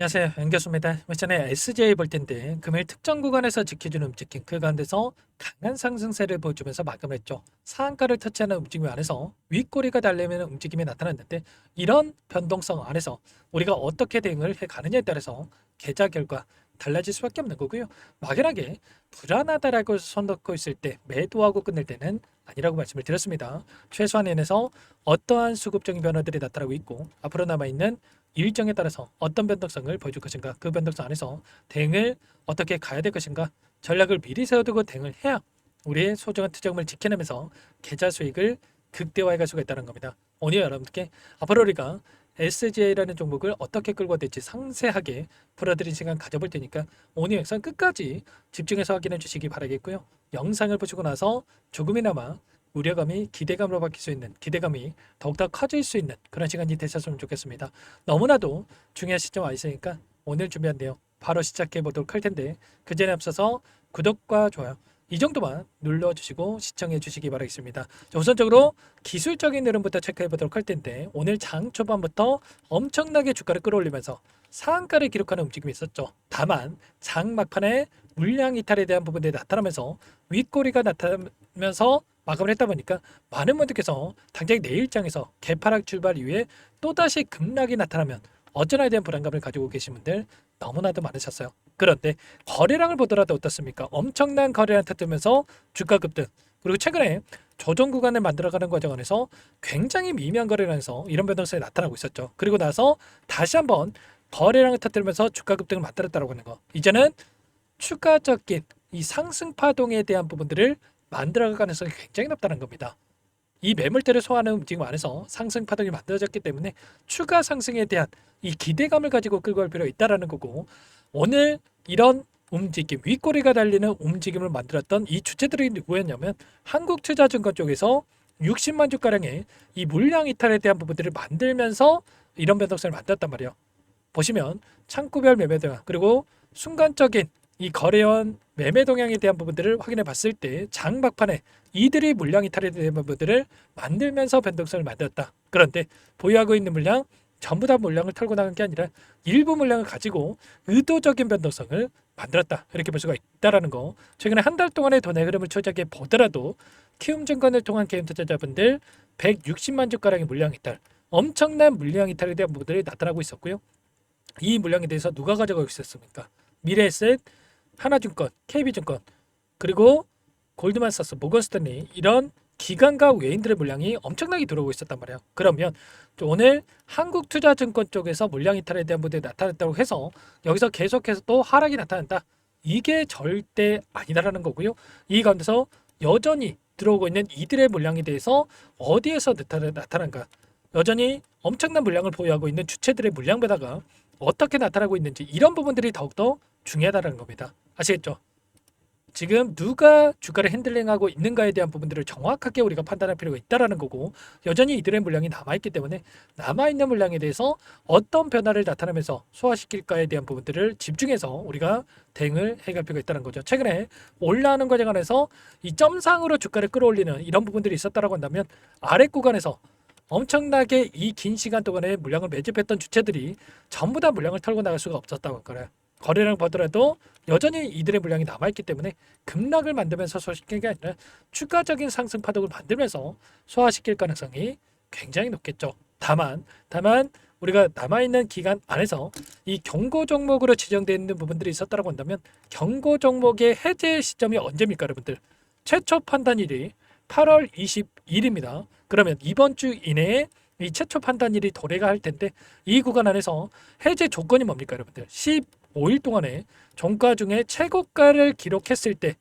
안녕하세요. 연교수입니다. 전에 SJ 볼 텐데 금일 특정 구간에서 지켜주는 움직임 그 가운데서 강한 상승세를 보여주면서 마감을 했죠. 상한가를 터치하는 움직임 안에서 윗꼬리가 달리는 움직임이 나타났는데 이런 변동성 안에서 우리가 어떻게 대응을 해 가느냐에 따라서 계좌 결과 달라질 수밖에 없는 거고요. 막연하게 불안하다라고 손 놓고 있을 때 매도하고 끝낼 때는 아니라고 말씀을 드렸습니다. 최소한에서 어떠한 수급적인 변화들이 나타나고 있고 앞으로 남아있는 일정에 따라서 어떤 변동성을 보여줄 것인가 그 변동성 안에서 대응을 어떻게 가야 될 것인가 전략을 미리 세워두고 대응을 해야 우리의 소중한 투자금을 지켜내면서 계좌 수익을 극대화해 갈 수가 있다는 겁니다. 오늘 여러분께 앞으로 우리가 SGA라는 종목을 어떻게 끌고 될지 상세하게 풀어드린 시간 가져볼 테니까 오늘 영상 끝까지 집중해서 확인해 주시기 바라겠고요. 영상을 보시고 나서 조금이나마 우려감이 기대감으로 바뀔 수 있는 기대감이 더욱더 커질 수 있는 그런 시간이 되셨으면 좋겠습니다. 너무나도 중요한 시점 와 있으니까 오늘 준비한 내용 바로 시작해 보도록 할 텐데 그 전에 앞서서 구독과 좋아요 이 정도만 눌러주시고 시청해 주시기 바라겠습니다. 자, 우선적으로 기술적인 흐름부터 체크해 보도록 할 텐데 오늘 장 초반부터 엄청나게 주가를 끌어올리면서 상한가를 기록하는 움직임이 있었죠. 다만 장 막판에 물량 이탈에 대한 부분들이 나타나면서 윗꼬리가 나타나면서 마감을 했다 보니까 많은 분들께서 당장 내 일장에서 개파락 출발 이후에 또다시 급락이 나타나면 어쩌나에 대한 불안감을 가지고 계신 분들 너무나도 많으셨어요. 그런데 거래량을 보더라도 어떻습니까? 엄청난 거래량 터뜨면서 주가 급등 그리고 최근에 조정 구간을 만들어가는 과정 안에서 굉장히 미미한 거래량에서 이런 변동성이 나타나고 있었죠. 그리고 나서 다시 한번 거래량을 터뜨리면서 주가 급등을 만들었다고 하는 거. 이제는 추가적인 이 상승 파동에 대한 부분들을 만들어갈 가능성이 굉장히 높다는 겁니다. 이 매물대를 소화하는 움직임 안에서 상승 파동이 만들어졌기 때문에 추가 상승에 대한 이 기대감을 가지고 끌고 갈 필요가 있다라는 거고 오늘 이런 움직임 윗꼬리가 달리는 움직임을 만들었던 이 주체들이 누구였냐면 한국투자증권 쪽에서 60만 주가량의 이 물량 이탈에 대한 부분들을 만들면서 이런 변동성을 만들었단 말이에요. 보시면 창구별 매매 동향 그리고 순간적인 이 거래원 매매 동향에 대한 부분들을 확인해 봤을 때장 막판에 이들이 물량 이탈에 대한 부분들을 만들면서 변동성을 만들었다. 그런데 보유하고 있는 물량 전부 다 물량을 털고 나간 게 아니라 일부 물량을 가지고 의도적인 변동성을 만들었다. 이렇게 볼 수가 있다라는 거. 최근에 한 달 동안의 돈의 흐름을 초작해 보더라도 키움 증권을 통한 개인 투자자분들 160만 주가량의 물량 이탈, 엄청난 물량 이탈에 대한 부분들이 나타나고 있었고요. 이 물량에 대해서 누가 가져가고 있었습니까? 미래에셋, 하나증권, KB증권, 그리고 골드만사스, 모건스탠리 이런 기관과 외인들의 물량이 엄청나게 들어오고 있었단 말이에요. 그러면 오늘 한국투자증권 쪽에서 물량 이탈에 대한 부분이 나타났다고 해서 여기서 계속해서 또 하락이 나타난다. 이게 절대 아니다라는 거고요. 이 가운데서 여전히 들어오고 있는 이들의 물량에 대해서 어디에서 나타난가? 여전히 엄청난 물량을 보유하고 있는 주체들의 물량 배다가 어떻게 나타나고 있는지 이런 부분들이 더욱더 중요하다는 겁니다. 아시겠죠? 지금 누가 주가를 핸들링하고 있는가에 대한 부분들을 정확하게 우리가 판단할 필요가 있다라는 거고 여전히 이들의 물량이 남아있기 때문에 남아있는 물량에 대해서 어떤 변화를 나타내면서 소화시킬까에 대한 부분들을 집중해서 우리가 대응을 해갈 필요가 있다는 거죠. 최근에 올라오는 과정 안에서 이 점상으로 주가를 끌어올리는 이런 부분들이 있었다라고 한다면 아래 구간에서 엄청나게 이 긴 시간 동안에 물량을 매집했던 주체들이 전부 다 물량을 털고 나갈 수가 없었다고 할 거예요. 거래량 보더라도 여전히 이들의 물량이 남아있기 때문에 급락을 만들면서 게 아니라 추가적인 상승 파동을 만들면서 소화시킬 가능성이 굉장히 높겠죠. 다만, 다만 우리가 남아있는 기간 안에서 이 경고 종목으로 지정되어 있는 부분들이 있었다고 한다면 경고 종목의 해제 시점이 언제입니까, 여러분들? 최초 판단일이 8월 22일입니다. 그러면 이번 주 이내에 이 최초 판단일이 도래가 할 텐데 이 구간 안에서 해제 조건이 뭡니까, 여러분들? 15일 동안에 종가 중에 최고가를 기록했을 때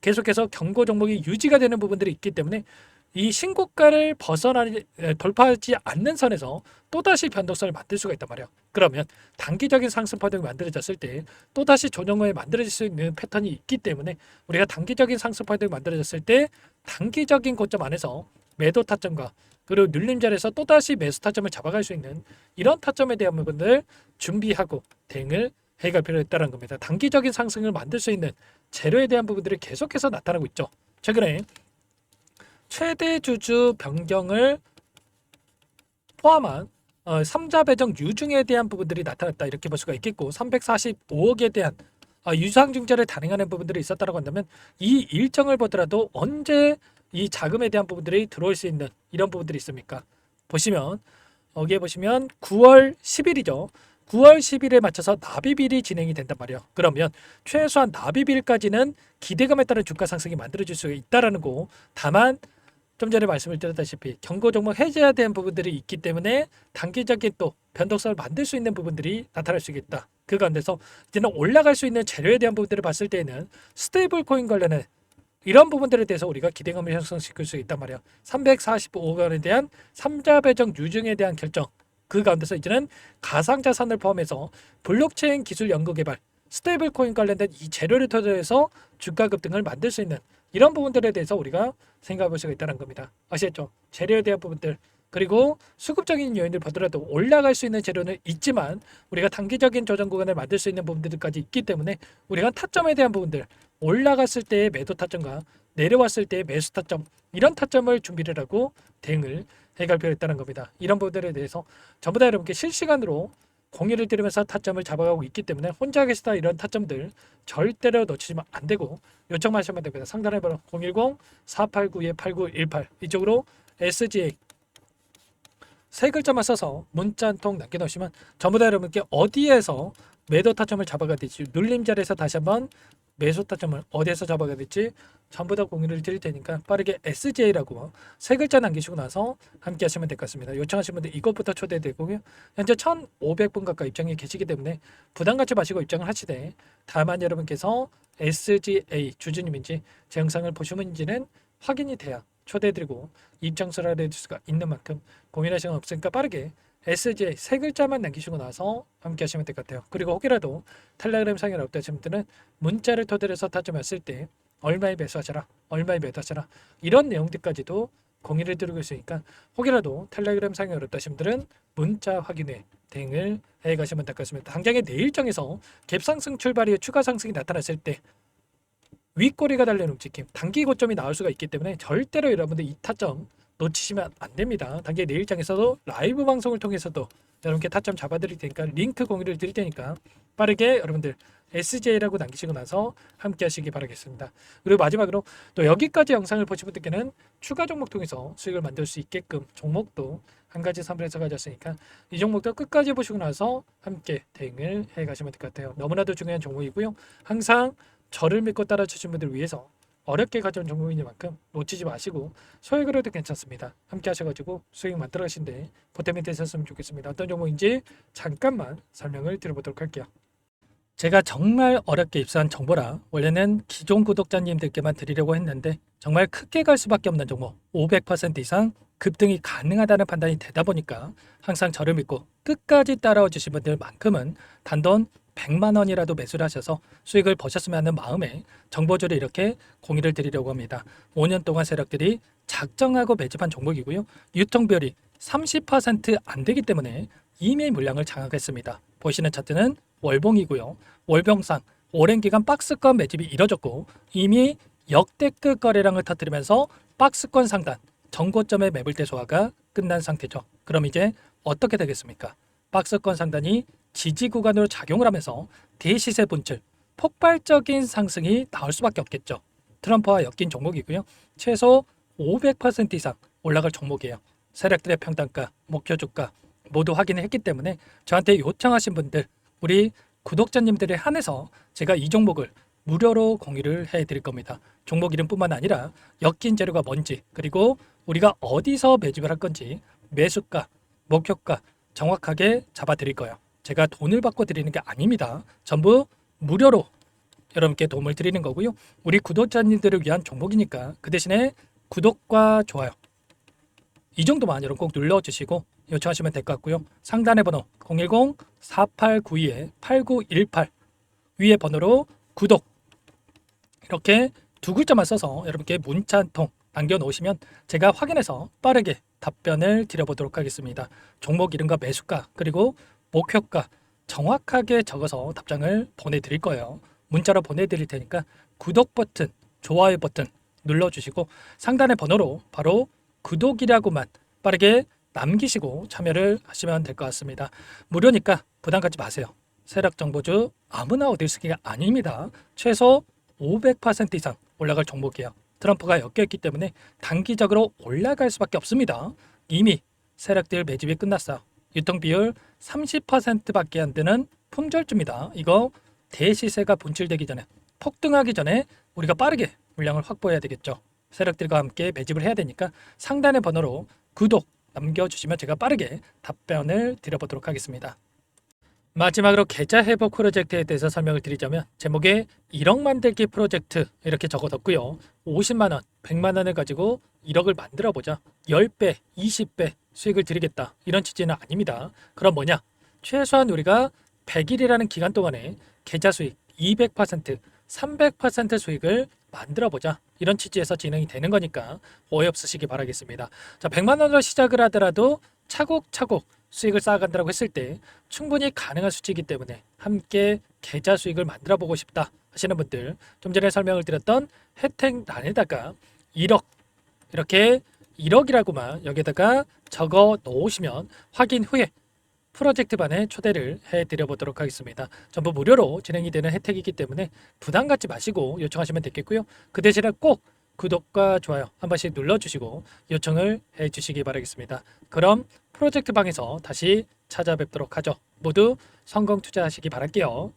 계속해서 경고 종목이 유지가 되는 부분들이 있기 때문에 이 신고가를 벗어나지 에, 돌파하지 않는 선에서 또다시 변동성을 만들 수가 있단 말이에요. 그러면 단기적인 상승 파동이 만들어졌을 때 또다시 조정 후에 만들어질 수 있는 패턴이 있기 때문에 우리가 단기적인 상승 파동이 만들어졌을 때 단기적인 고점 안에서 매도 타점과 그리고 눌림 자리에서 또다시 매수 타점을 잡아갈 수 있는 이런 타점에 대한 부분들 준비하고 대응을 해갈 필요가 있다는 겁니다. 단기적인 상승을 만들 수 있는 재료에 대한 부분들이 계속해서 나타나고 있죠. 최근에 최대 주주 변경을 포함한 어, 3자 배정 유증에 대한 부분들이 나타났다 이렇게 볼 수가 있겠고 345억에 대한 어, 유상증자를 단행하는 부분들이 있었다고 한다면 이 일정을 보더라도 언제 이 자금에 대한 부분들이 들어올 수 있는 이런 부분들이 있습니까? 보시면 여기에 보시면 9월 10일이죠. 9월 10일에 맞춰서 납입일이 진행이 된단 말이에요. 그러면 최소한 납입일까지는 기대감에 따른 주가 상승이 만들어질 수 있다라는 거. 다만 좀 전에 말씀을 드렸다시피 경고 종목 해제해야 되는 부분들이 있기 때문에 단기적인 또 변동성을 만들 수 있는 부분들이 나타날 수 있겠다. 그 가운데서 이제는 올라갈 수 있는 재료에 대한 부분들을 봤을 때는 스테이블 코인 관련해 이런 부분들에 대해서 우리가 기대감을 형성시킬 수 있단 말이야. 345억 원에 대한 삼자 배정 유증에 대한 결정. 그 가운데서 이제는 가상자산을 포함해서 블록체인 기술 연구 개발, 스테이블 코인 관련된 이 재료를 토대해서 주가 급등을 만들 수 있는 이런 부분들에 대해서 우리가 생각해 볼 수가 있다는 겁니다. 아시겠죠? 재료에 대한 부분들 그리고 수급적인 요인을 보더라도 올라갈 수 있는 재료는 있지만 우리가 단기적인 조정 구간을 만들 수 있는 부분들까지 있기 때문에 우리가 타점에 대한 부분들 올라갔을 때의 매도 타점과 내려왔을 때의 매수 타점 이런 타점을 준비를 하고 대응을 있다는 겁니다. 이런 부분들에 대해서 전부 다 여러분께 실시간으로 공유를 드리면서 타점을 잡아가고 있기 때문에 혼자 계시다 이런 타점들 절대로 놓치시면 안 되고 요청하시면 됩니다. 상단에 번호 010-489-8918 이쪽으로 SGA 세 글자만 써서 문자 한 통 남겨놓으시면 전부 다 여러분께 어디에서 매도 타점을 잡아가 될지 눌림 자리에서 다시 한번 매수 타점을 어디에서 잡아가 될지 전부 다 공유를 드릴 테니까 빠르게 SJ라고 세 글자 남기시고 나서 함께 하시면 될 것 같습니다. 요청하신 분들 이것부터 초대되고요. 현재 1,500분 가까이 입장이 계시기 때문에 부담 갖지 마시고 입장을 하시되 다만 여러분께서 SGA 주주님인지 제 영상을 보시는지는 확인이 돼야 초대해드리고 입장서를 알려줄 수가 있는 만큼 고민할 시간 없으니까 빠르게 SJ 세 글자만 남기시고 나서 함께 하시면 될 것 같아요. 그리고 혹이라도 텔레그램 상에 없다신 분들은 문자를 토대로 해서 타점했을 때 얼마에 매수하셔라, 얼마에 매도하셔라 이런 내용들까지도 공유를 드리고 있으니까 혹이라도 텔레그램 상에 어렵다신 분들은 문자 확인에 대응을 해 가시면 될 것 같습니다. 당장의 내일장에서 갭상승 출발 이후 추가 상승이 나타났을 때 윗꼬리가 달리는 움직임, 단기 고점이 나올 수가 있기 때문에 절대로 여러분들 이 타점 놓치시면 안 됩니다. 단기 내일장에서도 라이브 방송을 통해서도 여러분께 타점 잡아드릴 테니까 링크 공유를 드릴 테니까 빠르게 여러분들 SJ라고 남기시고 나서 함께 하시기 바라겠습니다. 그리고 마지막으로 또 여기까지 영상을 보신 분들께는 추가 종목 통해서 수익을 만들 수 있게끔 종목도 한 가지 선별해서 가졌으니까 이 종목도 끝까지 보시고 나서 함께 대응을 해 가시면 될 것 같아요. 너무나도 중요한 종목이고요. 항상 저를 믿고 따라주신 분들 위해서 어렵게 가져온 종목인 만큼 놓치지 마시고 소액으로도 괜찮습니다. 함께 하셔가지고 수익 만들어 가신데 보탬이 되셨으면 좋겠습니다. 어떤 종목인지 잠깐만 설명을 드려보도록 할게요. 제가 정말 어렵게 입수한 정보라 원래는 기존 구독자님들께만 드리려고 했는데 정말 크게 갈 수밖에 없는 종목 500% 이상 급등이 가능하다는 판단이 되다 보니까 항상 저를 믿고 끝까지 따라와 주신 분들만큼은 단돈 100만 원이라도 매수를 하셔서 수익을 버셨으면 하는 마음에 정보주를 이렇게 공유를 드리려고 합니다. 5년 동안 세력들이 작정하고 매집한 종목이고요. 유통비율이 30%안 되기 때문에 이미 물량을 장악했습니다. 보시는 차트는 월봉이고요. 월봉상 오랜 기간 박스권 매집이 이뤄졌고 이미 역대급 거래량을 터뜨리면서 박스권 상단 정고점의 매물대 소화가 끝난 상태죠. 그럼 이제 어떻게 되겠습니까? 박스권 상단이 지지 구간으로 작용을 하면서 대시세 분출 폭발적인 상승이 나올 수밖에 없겠죠. 트럼프와 엮인 종목이고요. 최소 500% 이상 올라갈 종목이에요. 세력들의 평단가, 목표 주가 모두 확인했기 때문에 저한테 요청하신 분들 우리 구독자님들에 한해서 제가 이 종목을 무료로 공유를 해드릴 겁니다. 종목 이름뿐만 아니라 엮인 재료가 뭔지 그리고 우리가 어디서 매집을 할 건지 매수가, 목표가 정확하게 잡아드릴 거예요. 제가 돈을 받고 드리는 게 아닙니다. 전부 무료로 여러분께 도움을 드리는 거고요. 우리 구독자님들을 위한 종목이니까 그 대신에 구독과 좋아요 이 정도만 여러분 꼭 눌러주시고 요청하시면 될 것 같고요. 상단의 번호 010-4892-8918 위에 번호로 구독 이렇게 두 글자만 써서 여러분께 문자 한 통 남겨놓으시면 제가 확인해서 빠르게 답변을 드려보도록 하겠습니다. 종목 이름과 매수가 그리고 목표가 정확하게 적어서 답장을 보내드릴 거예요. 문자로 보내드릴 테니까 구독 버튼, 좋아요 버튼 눌러주시고 상단의 번호로 바로 구독이라고만 빠르게 남기시고 참여를 하시면 될 것 같습니다. 무료니까 부담 갖지 마세요. 세력 정보주 아무나 얻을 수 있는 게 아닙니다. 최소 500% 이상 올라갈 종목이에요. 트럼프가 엮여있기 때문에 단기적으로 올라갈 수밖에 없습니다. 이미 세력들 매집이 끝났어요. 유통 비율 30%밖에 안 되는 품절주입니다. 이거 대시세가 분출되기 전에 폭등하기 전에 우리가 빠르게 물량을 확보해야 되겠죠. 세력들과 함께 매집을 해야 되니까 상단의 번호로 구독 남겨주시면 제가 빠르게 답변을 드려보도록 하겠습니다. 마지막으로 계좌 회복 프로젝트에 대해서 설명을 드리자면 제목에 1억 만들기 프로젝트 이렇게 적어뒀고요. 50만 원, 100만 원을 가지고 1억을 만들어 보자. 10배, 20배 수익을 드리겠다. 이런 취지는 아닙니다. 그럼 뭐냐? 최소한 우리가 100일이라는 기간 동안에 계좌 수익 200%, 300% 수익을 만들어 보자. 이런 취지에서 진행이 되는 거니까 오해 없으시기 바라겠습니다. 자, 100만 원으로 시작을 하더라도 차곡차곡 수익을 쌓아간다고 했을 때 충분히 가능한 수치이기 때문에 함께 계좌 수익을 만들어 보고 싶다 하시는 분들 좀 전에 설명을 드렸던 혜택란에다가 1억 이렇게 1억이라고만 여기다가 적어 놓으시면 확인 후에 프로젝트 반에 초대를 해드려 보도록 하겠습니다. 전부 무료로 진행이 되는 혜택이기 때문에 부담 갖지 마시고 요청하시면 되겠고요. 그 대신에 꼭 구독과 좋아요 한 번씩 눌러주시고 요청을 해주시기 바라겠습니다. 그럼 프로젝트 방에서 다시 찾아뵙도록 하죠. 모두 성공 투자하시기 바랄게요.